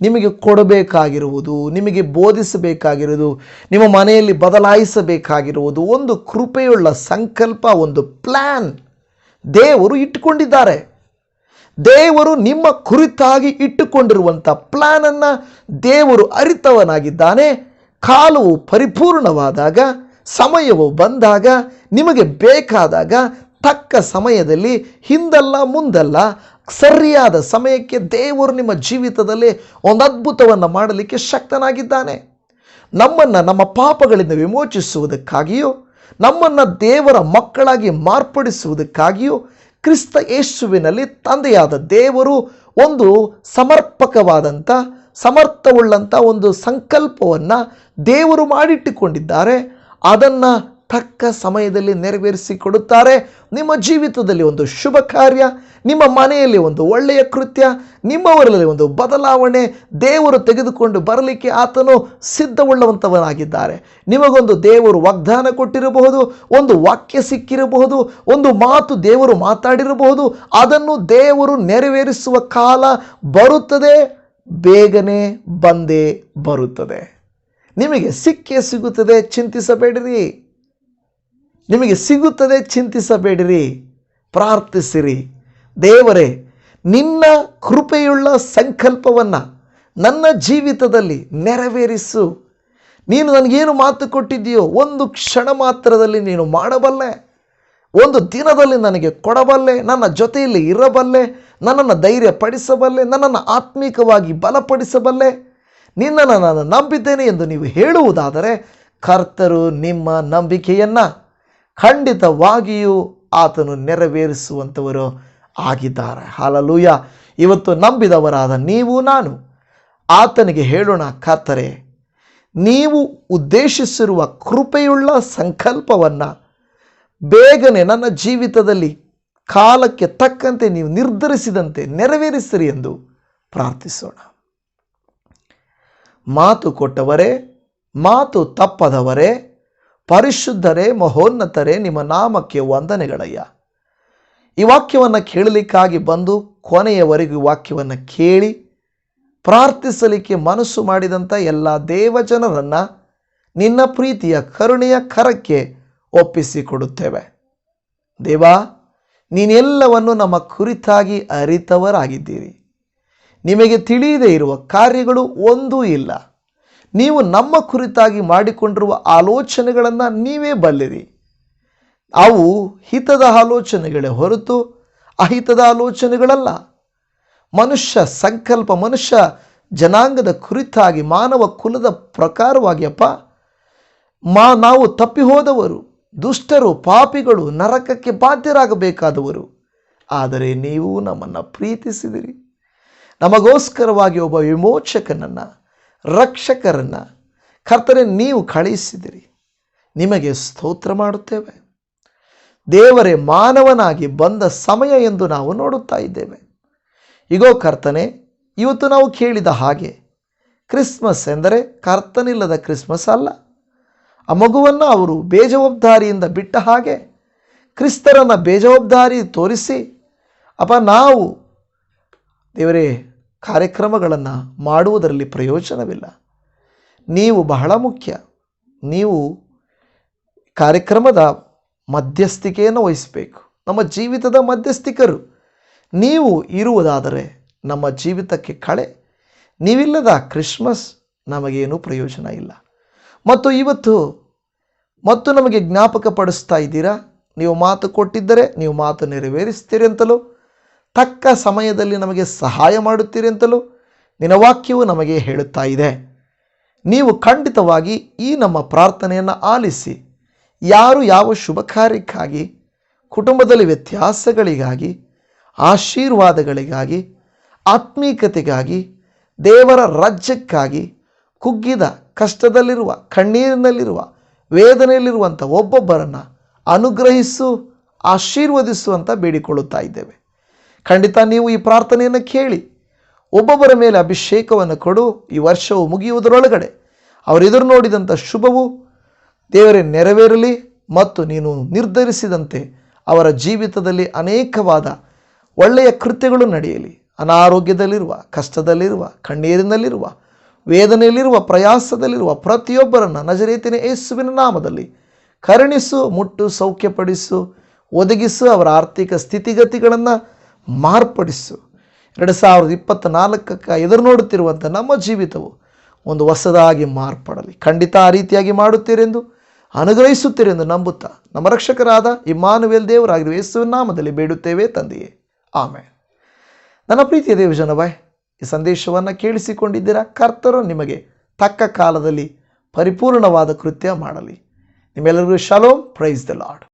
ನಿಮಗೆ ಕೊಡಬೇಕಾಗಿರುವುದು, ನಿಮಗೆ ಬೋಧಿಸಬೇಕಾಗಿರುವುದು, ನಿಮ್ಮ ಮನೆಯಲ್ಲಿ ಬದಲಾಯಿಸಬೇಕಾಗಿರುವುದು, ಒಂದು ಕೃಪೆಯುಳ್ಳ ಸಂಕಲ್ಪ, ಒಂದು ಪ್ಲ್ಯಾನ್ ದೇವರು ಇಟ್ಟುಕೊಂಡಿದ್ದಾರೆ. ದೇವರು ನಿಮ್ಮ ಕುರಿತಾಗಿ ಇಟ್ಟುಕೊಂಡಿರುವಂಥ ಪ್ಲಾನನ್ನು ದೇವರು ಅರಿತವನಾಗಿದ್ದಾನೆ. ಕಾಲವು ಪರಿಪೂರ್ಣವಾದಾಗ, ಸಮಯವು ಬಂದಾಗ, ನಿಮಗೆ ಬೇಕಾದಾಗ, ತಕ್ಕ ಸಮಯದಲ್ಲಿ, ಹಿಂದಲ್ಲ ಮುಂದಲ್ಲ, ಸರಿಯಾದ ಸಮಯಕ್ಕೆ ದೇವರು ನಿಮ್ಮ ಜೀವಿತದಲ್ಲಿ ಒಂದು ಅದ್ಭುತವನ್ನು ಮಾಡಲಿಕ್ಕೆ ಶಕ್ತನಾಗಿದ್ದಾನೆ. ನಮ್ಮನ್ನು ನಮ್ಮ ಪಾಪಗಳಿಂದ ವಿಮೋಚಿಸುವುದಕ್ಕಾಗಿಯೂ ನಮ್ಮನ್ನು ದೇವರ ಮಕ್ಕಳಾಗಿ ಮಾರ್ಪಡಿಸುವುದಕ್ಕಾಗಿಯೂ ಕ್ರಿಸ್ತ ಯೇಸುವಿನಲ್ಲಿ ತಂದೆಯಾದ ದೇವರು ಒಂದು ಸಮರ್ಪಕವಾದಂಥ, ಸಮರ್ಥವುಳ್ಳಂಥ ಒಂದು ಸಂಕಲ್ಪವನ್ನು ದೇವರು ಮಾಡಿಟ್ಟುಕೊಂಡಿದ್ದಾರೆ. ಅದನ್ನು ತಕ್ಕ ಸಮಯದಲ್ಲಿ ನೆರವೇರಿಸಿಕೊಡುತ್ತಾರೆ ನಿಮ್ಮ ಜೀವಿತದಲ್ಲಿ ಒಂದು ಶುಭ ಕಾರ್ಯ, ನಿಮ್ಮ ಮನೆಯಲ್ಲಿ ಒಂದು ಒಳ್ಳೆಯ ಕೃತ್ಯ, ನಿಮ್ಮವರಲ್ಲಿ ಒಂದು ಬದಲಾವಣೆ, ದೇವರು ತೆಗೆದುಕೊಂಡು ಬರಲಿಕ್ಕೆ ಆತನು ಸಿದ್ಧವುಳ್ಳವಂಥವನಾಗಿದ್ದಾರೆ ನಿಮಗೊಂದು ದೇವರು ವಾಗ್ದಾನ ಕೊಟ್ಟಿರಬಹುದು, ಒಂದು ವಾಕ್ಯ ಸಿಕ್ಕಿರಬಹುದು, ಒಂದು ಮಾತು ದೇವರು ಮಾತಾಡಿರಬಹುದು, ಅದನ್ನು ದೇವರು ನೆರವೇರಿಸುವ ಕಾಲ ಬರುತ್ತದೆ, ಬೇಗನೆ ಬಂದೇ ಬರುತ್ತದೆ. ನಿಮಗೆ ಸಿಕ್ಕೇ ಸಿಗುತ್ತದೆ, ಚಿಂತಿಸಬೇಡಿರಿ. ನಿಮಗೆ ಸಿಗುತ್ತದೆ ಚಿಂತಿಸಬೇಡಿರಿ, ಪ್ರಾರ್ಥಿಸಿರಿ. ದೇವರೇ, ನಿನ್ನ ಕೃಪೆಯುಳ್ಳ ಸಂಕಲ್ಪವನ್ನು ನನ್ನ ಜೀವಿತದಲ್ಲಿ ನೆರವೇರಿಸು. ನೀನು ನನಗೇನು ಮಾತು ಕೊಟ್ಟಿದ್ದೀಯೋ ಒಂದು ಕ್ಷಣ ಮಾತ್ರದಲ್ಲಿ ನೀನು ಮಾಡಬಲ್ಲೆ. ಒಂದು ದಿನದಲ್ಲಿ ನನಗೆ ಕೊಡಬಲ್ಲೆ. ನನ್ನ ಜೊತೆಯಲ್ಲಿ ಇರಬಲ್ಲೆ. ನನ್ನನ್ನು ಧೈರ್ಯ ಪಡಿಸಬಲ್ಲೆ ನನ್ನನ್ನು ಆತ್ಮಿಕವಾಗಿ ಬಲಪಡಿಸಬಲ್ಲೆ. ನಿನ್ನನ್ನು ನಾನು ನಂಬಿದ್ದೇನೆ ಎಂದು ನೀವು ಹೇಳುವುದಾದರೆ ಕರ್ತರು ನಿಮ್ಮ ನಂಬಿಕೆಯನ್ನು ಖಂಡಿತವಾಗಿಯೂ ಆತನು ನೆರವೇರಿಸುವಂಥವರು ಆಗಿದ್ದಾರೆ. ಹಾಲಲೂಯ. ಇವತ್ತು ನಂಬಿದವರಾದ ನೀವು, ನಾನು. ಆತನಿಗೆ ಹೇಳೋಣ ಕಾತರೆ ನೀವು ಉದ್ದೇಶಿಸಿರುವ ಕೃಪೆಯುಳ್ಳ ಸಂಕಲ್ಪವನ್ನು ಬೇಗನೆ ನನ್ನ ಜೀವಿತದಲ್ಲಿ ಕಾಲಕ್ಕೆ ತಕ್ಕಂತೆ ನೀವು ನಿರ್ಧರಿಸಿದಂತೆ ನೆರವೇರಿಸಿರಿ ಎಂದು ಪ್ರಾರ್ಥಿಸೋಣ. ಮಾತು ಕೊಟ್ಟವರೇ, ಮಾತು ತಪ್ಪದವರೇ ಪರಿಶುದ್ಧರೇ, ಮಹೋನ್ನತರೇ, ನಿಮ್ಮ ನಾಮಕ್ಕೆ ವಂದನೆಗಳಯ್ಯ. ಈ ವಾಕ್ಯವನ್ನು ಕೇಳಲಿಕ್ಕಾಗಿ ಬಂದು ಕೊನೆಯವರೆಗೂ ಈ ವಾಕ್ಯವನ್ನು ಕೇಳಿ, ಪ್ರಾರ್ಥಿಸಲಿಕ್ಕೆ ಮನಸ್ಸು ಮಾಡಿದಂಥ ಎಲ್ಲ ದೇವಜನರನ್ನು ನಿನ್ನ ಪ್ರೀತಿಯ ಕರುಣೆಯ ಕರಕ್ಕೆ ಒಪ್ಪಿಸಿಕೊಡುತ್ತೇವೆ. ದೇವಾ, ನೀನೆಲ್ಲವನ್ನು ನಮ್ಮ ಕುರಿತಾಗಿ ಅರಿತವರಾಗಿದ್ದೀರಿ. ನಿಮಗೆ ತಿಳಿಯದೇ ಇರುವ ಕಾರ್ಯಗಳು ಒಂದೂ ಇಲ್ಲ. ನೀವು ನಮ್ಮ ಕುರಿತಾಗಿ ಮಾಡಿಕೊಂಡಿರುವ ಆಲೋಚನೆಗಳನ್ನು ನೀವೇ ಬಲ್ಲಿರಿ. ಅವು ಹಿತದ ಆಲೋಚನೆಗಳೇ ಹೊರತು ಅಹಿತದ ಆಲೋಚನೆಗಳಲ್ಲ. ಮನುಷ್ಯ ಸಂಕಲ್ಪ, ಮನುಷ್ಯ ಜನಾಂಗದ ಕುರಿತಾಗಿ, ಮಾನವ ಕುಲದ ಪ್ರಕಾರವಾಗಿಯಪ್ಪ ಮಾ, ನಾವು ತಪ್ಪಿ ಹೋದವರು ದುಷ್ಟರು, ಪಾಪಿಗಳು ನರಕಕ್ಕೆ ಬಾಧ್ಯರಾಗಬೇಕಾದವರು. ಆದರೆ ನೀವು ನಮ್ಮನ್ನು ಪ್ರೀತಿಸಿದಿರಿ. ನಮಗೋಸ್ಕರವಾಗಿ ಒಬ್ಬ ವಿಮೋಚಕನನ್ನು ರಕ್ಷಕರನ್ನು ಕರ್ತನೆ ನೀವು ಕಳಿಸಿದಿರಿ ನಿಮಗೆ ಸ್ತೋತ್ರ ಮಾಡುತ್ತೇವೆ. ದೇವರೇ ಮಾನವನಾಗಿ ಬಂದ ಸಮಯ ಎಂದು ನಾವು ನೋಡುತ್ತಾ ಇದ್ದೇವೆ. ಇಗೋ ಕರ್ತನೆ, ಇವತ್ತು ನಾವು ಕೇಳಿದ ಹಾಗೆ ಕ್ರಿಸ್ಮಸ್ ಎಂದರೆ ಕರ್ತನಿಲ್ಲದ ಕ್ರಿಸ್ಮಸ್ ಅಲ್ಲ. ಆ ಮಗುವನ್ನು ಅವರು ಬೇಜವಾಬ್ದಾರಿಯಿಂದ ಬಿಟ್ಟ ಹಾಗೆ ಕ್ರಿಸ್ತರನ್ನು ಬೇಜವಾಬ್ದಾರಿ ತೋರಿಸಿ, ಅಪ್ಪ ನಾವು ದೇವರೇ ಕಾರ್ಯಕ್ರಮಗಳನ್ನು ಮಾಡುವುದರಲ್ಲಿ ಪ್ರಯೋಜನವಿಲ್ಲ. ನೀವು ಬಹಳ ಮುಖ್ಯ. ನೀವು ಕಾರ್ಯಕ್ರಮದ ಮಧ್ಯಸ್ಥಿಕೆಯನ್ನು ವಹಿಸಬೇಕು. ನಮ್ಮ ಜೀವಿತದ ಮಧ್ಯಸ್ಥಿಕರು. ನೀವು ಇರುವುದಾದರೆ ನಮ್ಮ ಜೀವಿತಕ್ಕೆ ಕಳೆ. ನೀವಿಲ್ಲದ ಕ್ರಿಸ್ಮಸ್ ನಮಗೇನು ಪ್ರಯೋಜನ ಇಲ್ಲ. ಮತ್ತು ಇವತ್ತು, ಮತ್ತು ನಮಗೆ ಜ್ಞಾಪಕ ಪಡಿಸ್ತಾ ಇದ್ದೀರಾ? ನೀವು ಮಾತು ಕೊಟ್ಟಿದ್ದರೆ ನೀವು ಮಾತು ನೆರವೇರಿಸ್ತೀರಿ ಅಂತಲೂ ತಕ್ಕ ಸಮಯದಲ್ಲಿ ನಮಗೆ ಸಹಾಯ ಮಾಡುತ್ತೀರಿ ಅಂತಲೂ ನಿನ್ನ ವಾಕ್ಯವು ನಮಗೆ ಹೇಳುತ್ತಾ ಇದೆ. ನೀವು ಖಂಡಿತವಾಗಿ ಈ ನಮ್ಮ ಪ್ರಾರ್ಥನೆಯನ್ನು ಆಲಿಸಿ, ಯಾರು ಯಾವ ಶುಭ ಕಾರ್ಯಕ್ಕಾಗಿ ಕುಟುಂಬದಲ್ಲಿ ವ್ಯತ್ಯಾಸಗಳಿಗಾಗಿ, ಆಶೀರ್ವಾದಗಳಿಗಾಗಿ, ಆತ್ಮೀಕತೆಗಾಗಿ, ದೇವರ ರಾಜ್ಯಕ್ಕಾಗಿ, ಕುಗ್ಗಿದ ಕಷ್ಟದಲ್ಲಿರುವ, ಕಣ್ಣೀರಿನಲ್ಲಿರುವ, ವೇದನೆಯಲ್ಲಿರುವಂಥ ಒಬ್ಬೊಬ್ಬರನ್ನು ಅನುಗ್ರಹಿಸು, ಆಶೀರ್ವದಿಸು ಅಂತ ಬೇಡಿಕೊಳ್ಳುತ್ತಾ ಇದ್ದೇವೆ. ಖಂಡಿತ ನೀವು ಈ ಪ್ರಾರ್ಥನೆಯನ್ನು ಕೇಳಿ. ಒಬ್ಬೊಬ್ಬರ ಮೇಲೆ ಅಭಿಷೇಕವನ್ನು ಕೊಡು. ಈ ವರ್ಷವು ಮುಗಿಯುವುದರೊಳಗಡೆ ಅವರೆದುರು ನೋಡಿದಂಥ ಶುಭವು ದೇವರೇ ನೆರವೇರಲಿ ಮತ್ತು ನೀನು ನಿರ್ಧರಿಸಿದಂತೆ ಅವರ ಜೀವಿತದಲ್ಲಿ ಅನೇಕವಾದ ಒಳ್ಳೆಯ ಕೃತ್ಯಗಳು ನಡೆಯಲಿ. ಅನಾರೋಗ್ಯದಲ್ಲಿರುವ, ಕಷ್ಟದಲ್ಲಿರುವ, ಕಣ್ಣೀರಿನಲ್ಲಿರುವ, ವೇದನೆಯಲ್ಲಿರುವ, ಪ್ರಯಾಸದಲ್ಲಿರುವ ಪ್ರತಿಯೊಬ್ಬರನ್ನು ನಜರೇತಿನ ಯೇಸುವಿನ ನಾಮದಲ್ಲಿ ಕರುಣಿಸು, ಮುಟ್ಟು, ಸೌಖ್ಯಪಡಿಸು, ಒದಗಿಸು ಅವರ ಆರ್ಥಿಕ ಸ್ಥಿತಿಗತಿಗಳನ್ನು ಮಾರ್ಪಡಿಸು. ಎರಡು ಸಾವಿರದ ಇಪ್ಪತ್ತ ನಾಲ್ಕಕ್ಕೆ ಎದುರು ನೋಡುತ್ತಿರುವಂಥ ನಮ್ಮ ಜೀವಿತವು ಒಂದು ಹೊಸದಾಗಿ ಮಾರ್ಪಡಲಿ. ಖಂಡಿತ ಆ ರೀತಿಯಾಗಿ ಮಾಡುತ್ತೀರೆಂದು ಅನುಗ್ರಹಿಸುತ್ತೀರೆಂದು ನಂಬುತ್ತಾ ನಮ್ಮ ರಕ್ಷಕರಾದ ಇಮ್ಮಾನುವೇಲ್ ದೇವರಾಗಿರುವ ಯೇಸುವಿನ ನಾಮದಲ್ಲಿ ಬೇಡುತ್ತೇವೆ ತಂದೆಯೇ. ಆಮೇಲೆ ನನ್ನ ಪ್ರೀತಿಯ ದೇವಜನವೇ, ಈ ಸಂದೇಶವನ್ನು ಕೇಳಿಸಿಕೊಂಡಿದ್ದೀರಾ? ಕರ್ತರು ನಿಮಗೆ ತಕ್ಕ ಕಾಲದಲ್ಲಿ ಪರಿಪೂರ್ಣವಾದ ಕೃತ್ಯ ಮಾಡಲಿ. ನಿಮ್ಮೆಲ್ಲರಿಗೂ ಶಲೋಮ್. Praise the lord